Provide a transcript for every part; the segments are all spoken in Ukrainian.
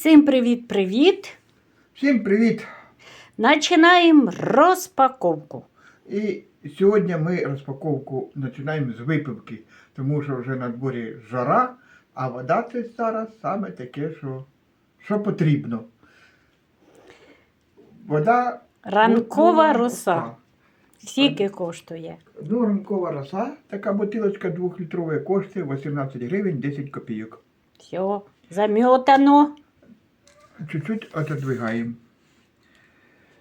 Всім привіт-привіт! Всім привіт! Починаємо розпаковку. І сьогодні ми розпаковку починаємо з випивки, тому що вже на дворі жара, а вода це зараз саме таке, що, що потрібно. Вода. Ранкова ну, роса. Скільки коштує? Ну, ранкова роса, така бутилочка 2-літрова коштує 18 гривень 10 копійок. Все, замітано. Чуть-чуть отодвигаємо.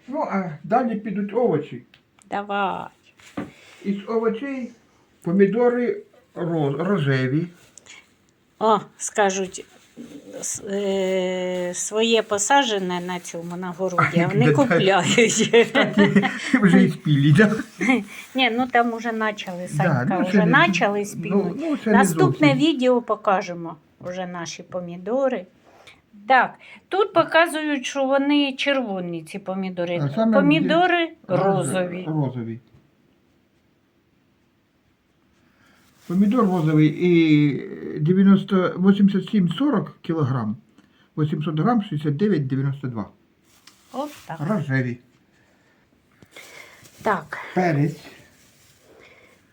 Ну, а далі підуть овочі. Давай. Із овочей помідори рожеві. О, скажуть, с- е, своє посаджене на цьому на городі, а вони купляють. Вже і спілі, так? Ні, ну там вже почали, Санька, ну, вже не- почали ну, це не Наступне зовсім. відео покажемо вже наші помідори. Так, тут показують, що вони червоні, ці помідори. А саме Помідори Роз- розові. Розові. Помідор розовий і 90, 87-40 кілограм, 800 грам 69,92. От так. Рожеві. Так, Перець.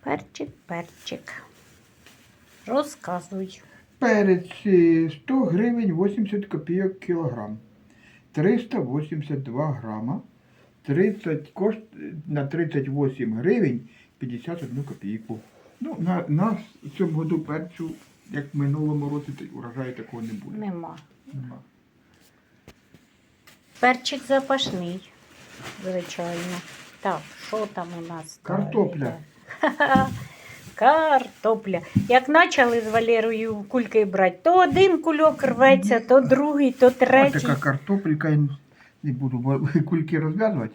перчик, перчик. Розказуй. Перець е, 100 гривень 80 копійок кілограм. 382 грама. 30, кошт на 38 гривень 51 копійку. Ну, на, на в цьому году перцю, як в минулому році, урожаю такого не буде. Нема. Нема. Перчик запашний, звичайно. Так, що там у нас? Картопля. Картопля. Як почали з Валерою кульки брати, то один кульок рветься, то другий, то Ось третій. така картопелька, не буду кульки розв'язувати.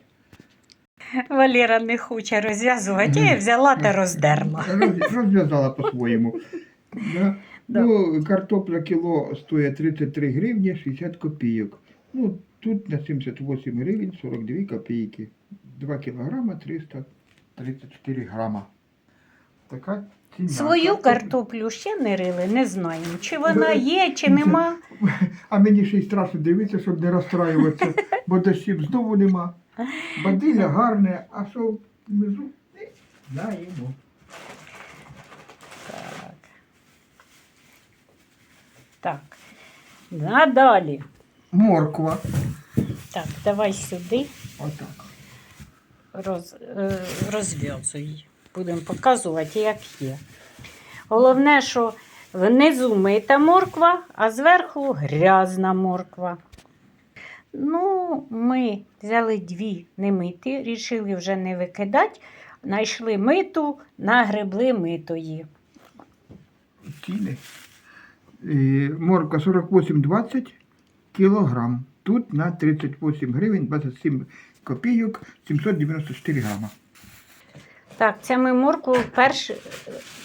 Валера не хоче розв'язувати, я взяла та роздерла. Розв'язала по-своєму. Да. Да. Ну, картопля кіло стоїть 33 гривні 60 копійок. Ну, тут на 78 гривень 42 копійки. 2 кілограма 334 грама. Така ціна. Свою картоплю ще не рили, не знаємо, чи вона є, чи нема. А мені ще й страшно дивитися, щоб не розстраюватися, бо дощів знову нема. Бадилля гарне, а що внизу? Не знаємо. Так. Так. Надалі. Морква. Так, давай сюди Отак. роз, е, розв'язуй. Будемо показувати, як є. Головне, що внизу мита морква, а зверху грязна морква. Ну, ми взяли дві немиті, рішили вже не викидати. Знайшли миту, нагребли митої. Ціни. Е, Морква 48,20 кілограм. Тут на 38 гривень 27 копійок 794 грама. Так, це ми моркву перший,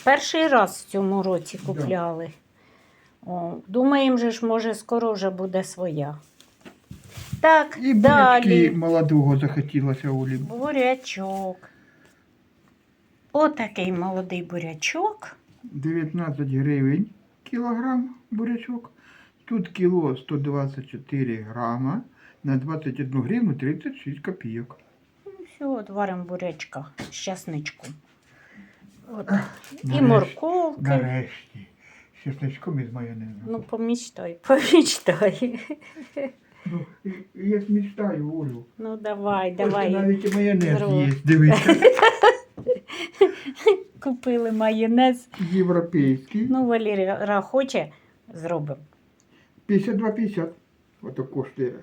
перший раз в цьому році Да. купляли. О, думаємо, же ж, може, скоро вже буде своя. Так, І бурячки далі. молодого захотілося Олі. Бурячок. Отакий молодий бурячок. 19 гривень кілограм бурячок. Тут кіло 124 грама на 21 гривну 36 копійок. Все, от варимо бурячка з часничком. От. І морковки. Нарешті. З чесночком і з майонезом. Ну, помічтай, помічтай. Ну, я змічтаю, Олю. Ну, давай, Ось давай. Навіть і майонез Здорово. є, дивіться. Купили майонез. Європейський. Ну, Валерія хоче, зробимо. 52,50. Ото коштує.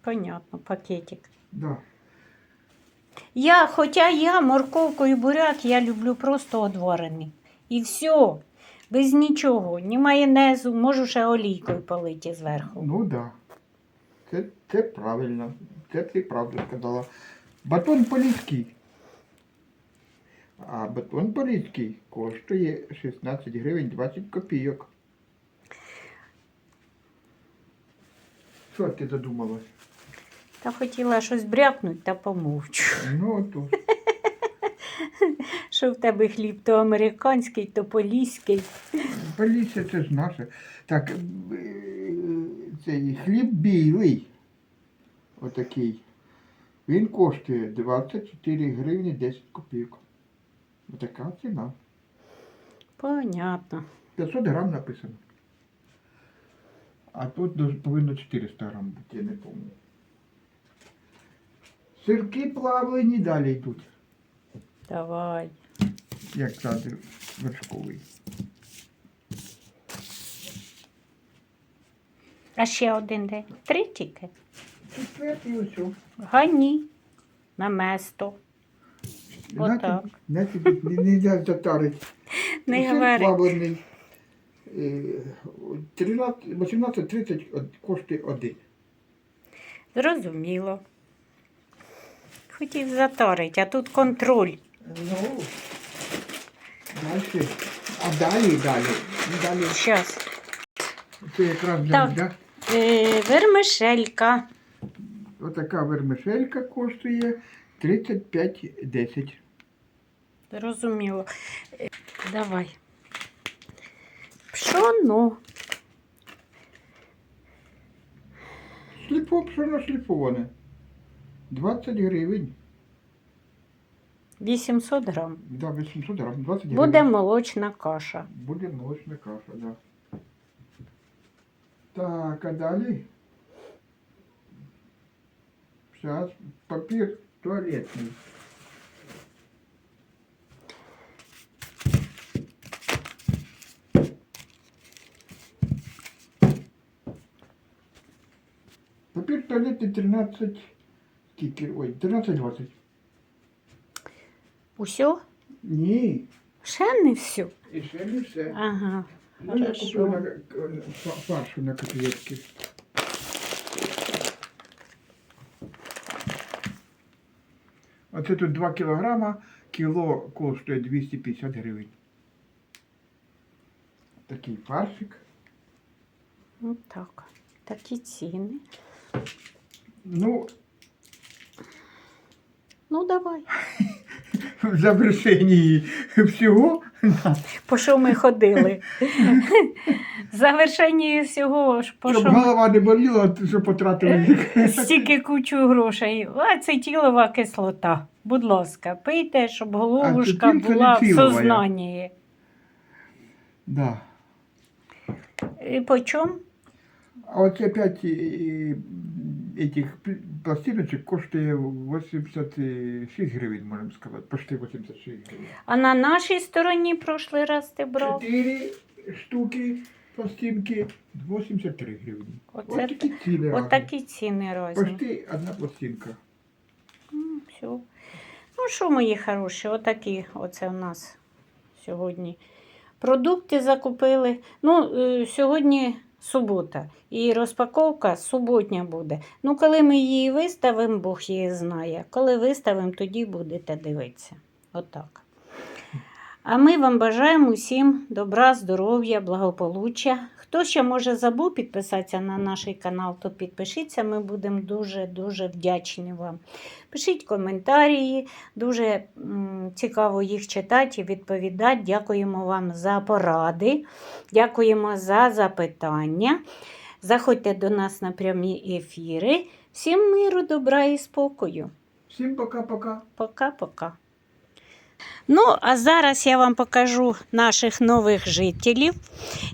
Понятно, пакетик. Да. Я, хоча я морковку і буряк, я люблю просто одварений. І все. Без нічого, ні майонезу, можу ще олійкою полити зверху. Ну так. Да. Це, це правильно. Це ти правду сказала. Батон поліський. А батон поліський коштує 16 гривень 20 копійок. Що ти задумалась? Та хотіла щось брякнути та помовчу. Ну, то. Що в тебе хліб то американський, то поліський. Поліція це ж наше. Так, е, цей хліб білий. Отакий. Він коштує 24 гривні 10 копійок. Отака ціна. Понятно. 500 грам написано. А тут повинно 400 грам бути, я не пам'ятаю. Сирки плавлені далі йдуть, Давай. як сади вершковий. А ще один день. Три тільки. Четвертий о. Гані. На место. Отак. Не можна затарити. Не говори. плавлений. е, 13 18.30 коштує один. Зрозуміло. Хотів заторить, а тут контроль. Ну, далі. А далі, далі. Далі. Щас. Це якраз для Так. Е, вермишелька. Отака вермишелька коштує 35,10. Зрозуміло. Е, Давай. Пшоно. Сліпо пшено шліфоване. 20 гривень. 800 грам. Да, 800 грам, 20 Буде гривень. молочна каша. Буде молочна каша, да. Так, а далі? Зараз папір туалетний. Папір туалетний 13, скільки, ой, 13,20. Усьо? Ні, Ще не все. і ще не все. Ага. Ну, я Хорошо. купив на, к- фа- фаршу на котлетки. Оце тут 2 кілограма, кіло коштує 250 гривень. Такий фаршик. Ну так. Такі ціни. Ну, Ну давай. в завершенні всього По що ми ходили? Завершення всього ж по щоб що голова не боліла, то що потратили. стільки кучу грошей. Ацетилова кислота. Будь ласка, пийте, щоб головушка була в сознанні. Да. І по чому? А оце 5 этих пластиночек коштує 86 гривень, можемо сказати. Почти 86 гривень. А на нашій стороні прошлий раз ти брав. 4 штуки пластинки 83 гривні. Оце Ось такі ціни. От такі ціни різні. Почти одна пластинка. М, Все. Ну що, мої хороші, отакі оце у нас сьогодні. Продукти закупили. Ну, е, сьогодні субота. І розпаковка суботня буде. Ну, коли ми її виставимо, Бог її знає. Коли виставимо, тоді будете дивитися. Отак. А ми вам бажаємо усім добра, здоров'я, благополуччя. Хто ще може забув підписатися на наш канал, то підпишіться. Ми будемо дуже-дуже вдячні вам. Пишіть коментарі, дуже цікаво їх читати і відповідати. Дякуємо вам за поради, дякуємо за запитання. Заходьте до нас на прямі ефіри. Всім миру, добра і спокою. Всім пока-пока. Пока-пока. Ну, а зараз я вам покажу наших нових жителів.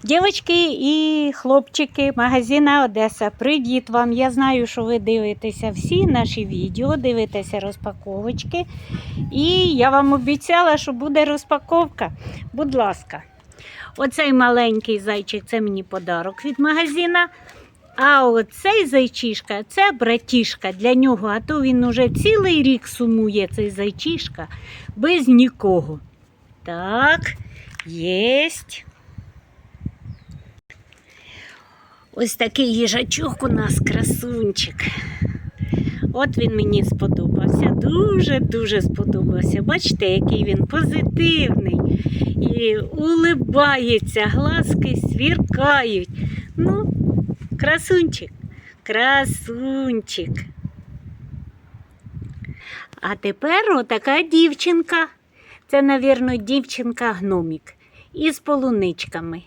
Дівчатки і хлопчики магазина Одеса. Привіт вам! Я знаю, що ви дивитеся всі наші відео, дивитеся розпаковочки. І я вам обіцяла, що буде розпаковка. Будь ласка, оцей маленький зайчик це мені подарок від магазина. А оцей зайчишка це братішка для нього, а то він уже цілий рік сумує, цей зайчишка, без нікого. Так, єсть. Ось такий їжачок у нас красунчик. От він мені сподобався. Дуже-дуже сподобався. Бачите, який він позитивний. І улибається, глазки свіркають. Ну, красунчик, красунчик. А тепер отака дівчинка. Це, навірно, дівчинка-гномік із полуничками.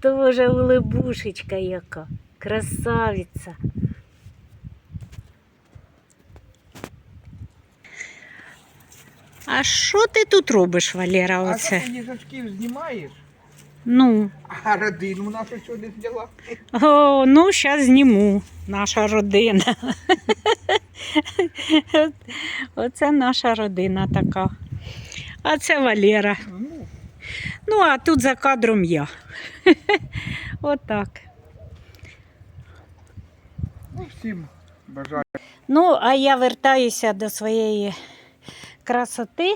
Тоже улибушечка яка. Красавиця. А що ти тут робиш, Валера, А оце? ти їжачків знімаєш, Ну, а родину нашу сьогодні зняла. о, ну, зараз зніму наша родина. Оце наша родина така. А це Валера. Ну, Ну, а тут за кадром я. Отак. ну всім бажаю. Ну, а я вертаюся до своєї красоти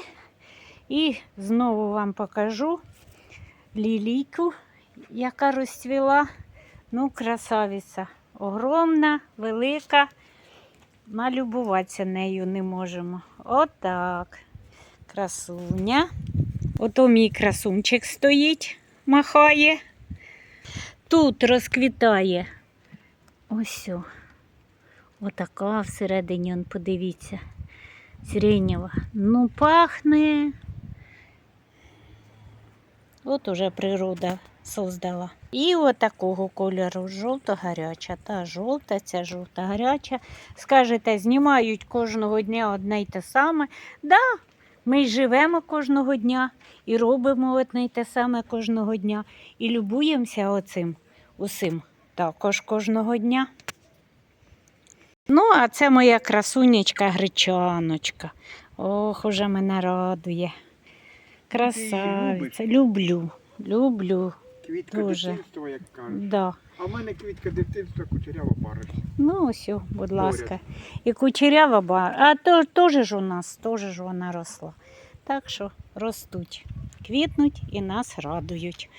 і знову вам покажу лілійку, яка розцвіла. Ну, красавиця. Огромна, велика. Налюбуватися нею не можемо. Отак. Красуня. Ото мій красунчик стоїть, махає. Тут розквітає. Ось. о. Отака всередині, подивіться. Сиренєва. Ну, пахне. От уже природа создала. І отакого кольору жовто-гаряча. Та жовта, ця жовта-гаряча. Скажете, знімають кожного дня одне й те саме. Да, ми живемо кожного дня і робимо одне й те саме кожного дня. І любуємося оцим усім також кожного дня. Ну, а це моя красунечка гречаночка. Ох, уже мене радує. Красавиця. Люблю, люблю. Квітка Дуже. дитинства, як кажуть. Да. А в мене квітка дитинства кучерява баришня. Ну, ось, будь ласка. І кучерява бар. А то теж ж у нас, теж ж вона росла. Так що ростуть, квітнуть і нас радують.